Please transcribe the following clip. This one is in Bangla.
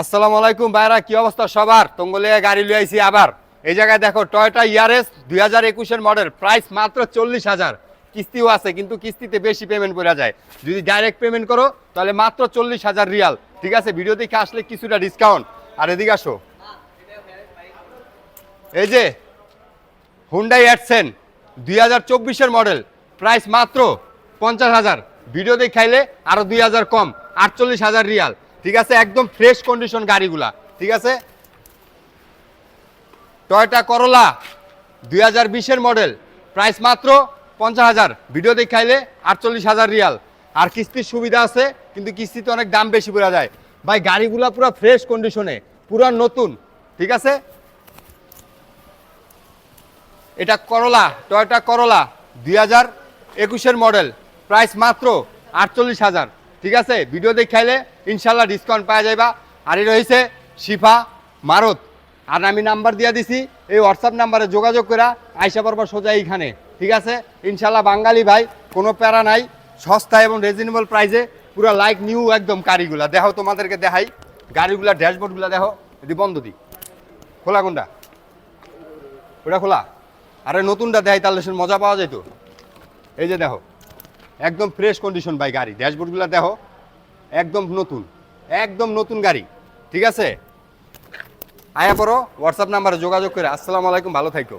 আসসালামু আলাইকুম ভাইরা, কি অবস্থা সবার? তঙ্গলিয়া গাড়ি লিয়ে আইছি আবার। এই জায়গায় দেখো টয়টা ইয়ারেস দুই হাজার একুশের মডেল প্রাইস মাত্র চল্লিশ হাজার। কিস্তিও আছে, কিন্তু কিস্তিতে বেশি পেমেন্ট করা যায়। যদি ডাইরেক্ট পেমেন্ট করো, তাহলে মাত্র চল্লিশ হাজার রিয়াল। ঠিক আছে? ভিডিও দেখে আসলে কিছুটা ডিসকাউন্ট আর এদিকে আসো। এই যে হুন্ডাই অ্যাডসেন দুই হাজার চব্বিশের মডেল প্রাইস মাত্র পঞ্চাশ হাজার। ভিডিও দেখাইলে আরও দুই হাজার কম, আটচল্লিশ হাজার রিয়াল। ঠিক আছে? একদম ফ্রেশ কন্ডিশন গাড়িগুলা। ঠিক আছে? টয়টা করলা দুই হাজার বিশের মডেল প্রাইস মাত্র পঞ্চাশ হাজার। ভিডিও দেখাইলে আটচল্লিশ হাজার রিয়াল। আর কিস্তির সুবিধা আছে, কিন্তু কিস্তিতে অনেক দাম বেশি পড়া যায়। ভাই, গাড়িগুলা পুরো ফ্রেশ কন্ডিশনে পুরো নতুন। ঠিক আছে? এটা করলা টয়টা করলা দুই হাজার একুশের মডেল প্রাইস মাত্র আটচল্লিশ হাজার। ঠিক আছে? ভিডিও দেখাইলে ইনশাল্লাহ ডিসকাউন্ট পাওয়া যাইবা। আর এই রয়েছে শিফা মারত। আর আমি নাম্বার দিয়ে দিছি, এই হোয়াটসঅ্যাপ নাম্বারে যোগাযোগ করা আইসা পড়বা সোজা এইখানে, ঠিক আছে? ইনশাল্লাহ বাঙালি ভাই, কোনো প্যারা নাই, সস্তা এবং রিজনেবল প্রাইসে পুরো লাইক নিউ একদম গাড়িগুলা। দেখো তোমাদেরকে দেখাই। গাড়িগুলা, ড্যাশবোর্ডগুলা দেখো এটি বন্ধ দি। খোলা কোনটা? ওটা খোলা। আরে নতুনটা দেয় তাহলে মজা পাওয়া যেত এই যে দেখো। একদম ফ্রেশ কন্ডিশন ভাই গাড়ি। ড্যাশবোর্ডগুলো দেখো, একদম নতুন একদম নতুন গাড়ি, ঠিক আছে? আয়া পড়ো হোয়াটসঅ্যাপ নাম্বারে যোগাযোগ করে, আসসালামু আলাইকুম, ভালো থাকো